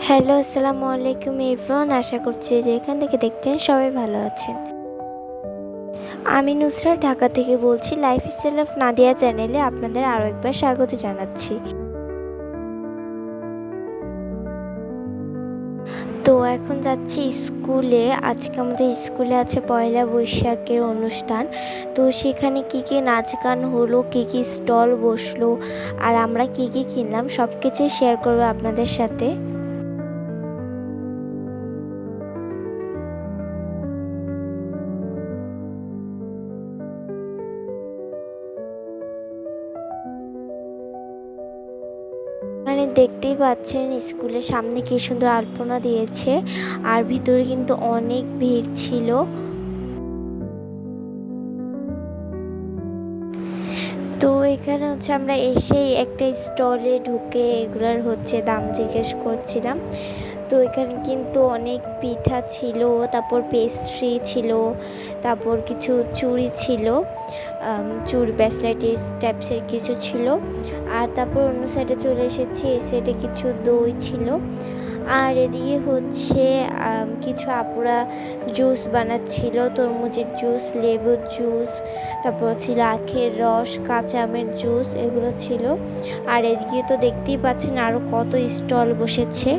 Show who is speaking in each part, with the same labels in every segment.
Speaker 1: Hello, আসসালামু আলাইকুম everyone. আশা করছি যে এখান থেকে দেখছেন সবাই ভালো আছেন। আমি নুসরা, ঢাকা থেকে বলছি, লাইফ স্টাইল অফ নাদিয়া চ্যানেলে আপনাদের আরও একবার স্বাগত জানাচ্ছি। তো এখন যাচ্ছি স্কুলে। আজকে আমাদের স্কুলে আছে পয়লা বৈশাখের অনুষ্ঠান। তো সেখানে কি কি নাচ গান হলো, কি কি স্টল বসল, আর আমরা কি কি কিনলাম সব কিছুই শেয়ার করব আপনাদের সাথে। এখানে দেখতেই পাচ্ছেন স্কুলের সামনে কি সুন্দর আলপনা দিয়েছে, আর ভিতরে কিন্তু অনেক ভিড় ছিল। তো এখানে হচ্ছে আমরা এসেই একটা স্টলে ঢুকে এগুলার হচ্ছে দাম জিজ্ঞেস করছিলাম। তো এখানে কিন্তু অনেক পিঠা ছিল, তারপর পেস্ট্রি ছিল তারপর কিছু চুড়ি ছিল চুড়ি ব্যাসলাইটিস টাইপসের কিছু ছিল। আর তারপর অন্য সাইডে চলে এসেছি, এই সাইডে কিছু দই ছিল। আর এদিকে হচ্ছে কিছু আপুরা জুস বানাচ্ছিল, তরমুজের জুস লেবুর জুস তারপর ছিল আখের রস, কাঁচা আমের জুস এগুলো ছিল। আর এদিকে তো দেখতেই পাচ্ছেন আরও কত স্টল বসেছে।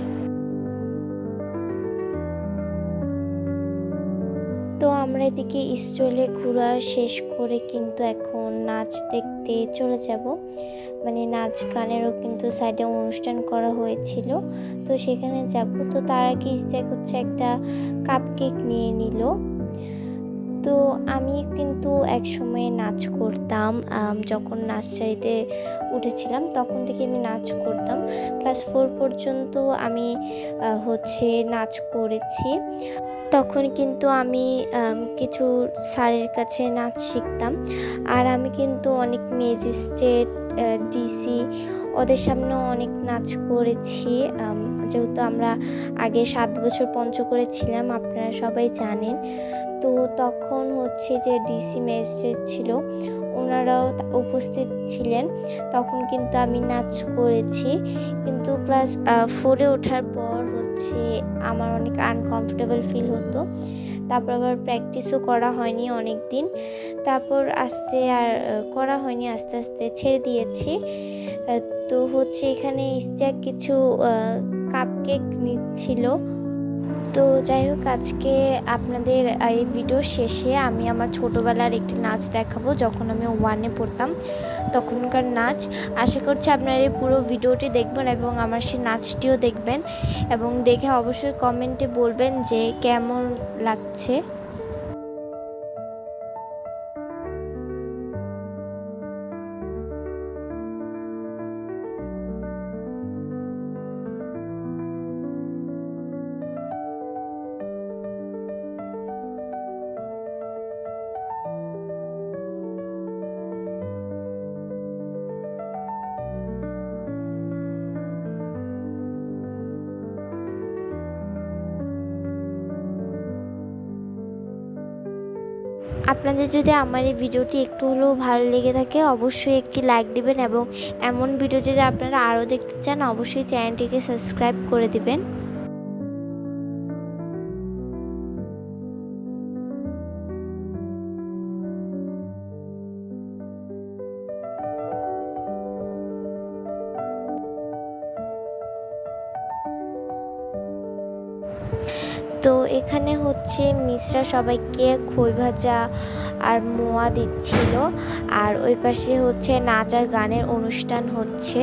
Speaker 1: তো আমরা এদিকে স্টলে ঘোরা শেষ করে কিন্তু এখন নাচ দেখতে চলে যাব। মানে নাচ গানেরও কিন্তু সাইডে অনুষ্ঠান করা হয়েছিল। তো সেখানে যাব। তো তার আগে ইস্তেক হচ্ছে একটা কাপ কেক নিয়ে নিল। তো আমি কিন্তু এক সময় নাচ করতাম। যখন নার্সারিতে উঠেছিলাম তখন থেকে আমি নাচ করতাম। ক্লাস ফোর পর্যন্ত আমি হচ্ছে নাচ করেছি। তখন কিন্তু আমি কিছু স্যারের কাছে নাচ শিখতাম। আর আমি কিন্তু অনেক ম্যাজিস্ট্রেট ডিসি, ওদের সামনেও অনেক নাচ করেছি। যেহেতু আমরা আগে সাত বছর পঞ্চ করেছিলাম, আপনারা সবাই জানেন। তো তখন হচ্ছে যে ডিসি ম্যাজিস্ট্রেট ছিল ওনারাও উপস্থিত ছিলেন। তখন কিন্তু আমি নাচ করেছি। কিন্তু ক্লাস ফোরে ওঠার পর হচ্ছে আমার অনেক আনকমফোর্টেবল ফিল হতো। তারপর আবার প্র্যাকটিসও করা হয়নি অনেক দিন তারপর আস্তে আর করা হয়নি, আস্তে আস্তে ছেড়ে দিয়েছি। তো হচ্ছে এখানে ইস্তিয়াক কিছু কাপ কেক নিচ্ছিল। তো যাই হোক, আজকে আপনাদের এই ভিডিও শেষে আমি আমার ছোটোবেলার একটি নাচ দেখাবো। যখন আমি ওয়ানে পড়তাম, তখনকার নাচ। আশা করছি আপনারা এই পুরো ভিডিওটি দেখবেন এবং আমার সেই নাচটিও দেখবেন। এবং দেখে অবশ্যই কমেন্টে বলবেন যে কেমন লাগছে। আপনাদের যদি আমার এই ভিডিওটি একটু হলেও ভালো লেগে থাকে, অবশ্যই একটি লাইক দিবেন এবং এমন ভিডিও যদি আপনারা আরও দেখতে চান, অবশ্যই চ্যানেলটিকে সাবস্ক্রাইব করে দিবেন। তো এখানে হচ্ছে মিশ্রা সবাইকে খই ভাজা আর মোয়া দিচ্ছিল। আর ওই পাশে হচ্ছে নাচ আর গানের অনুষ্ঠান হচ্ছে।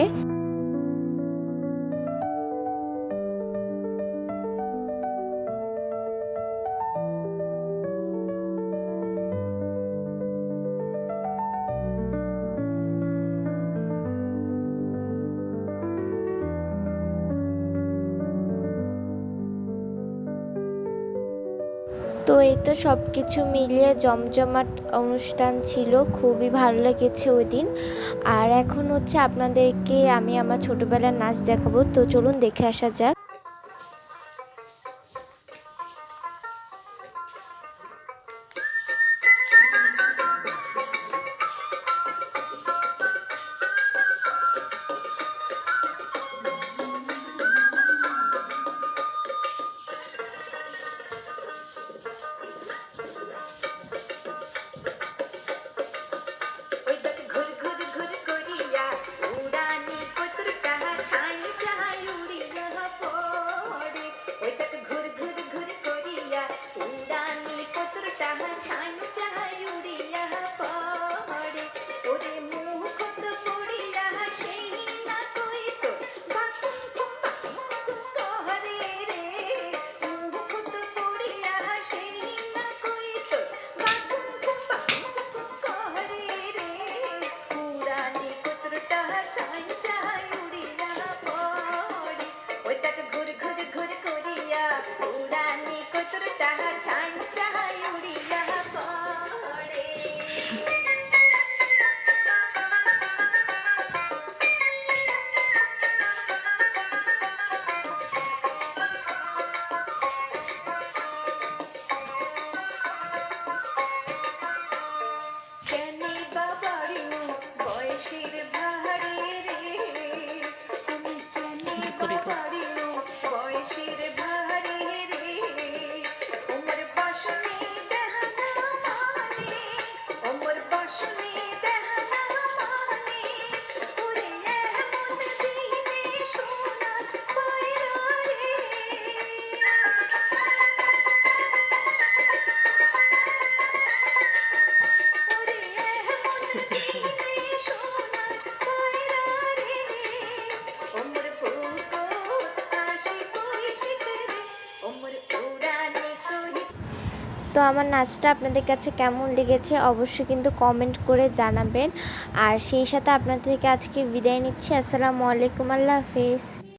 Speaker 1: তো এই তো সব কিছু মিলিয়ে জমজমাট অনুষ্ঠান ছিল, খুবই ভালো লেগেছে ওই দিন। আর এখন হচ্ছে আপনাদেরকে আমি আমার ছোটোবেলার নাচ দেখাবো, তো চলুন দেখে আসা যাক। তো আমার নাচটা আপনাদের কাছে কেমন লেগেছে অবশ্যই কিন্তু কমেন্ট করে জানাবেন। আর সেই সাথে আপনাদের থেকে আজকে বিদায় নিচ্ছি। আসসালামু আলাইকুম, আল্লাহ হাফেজ।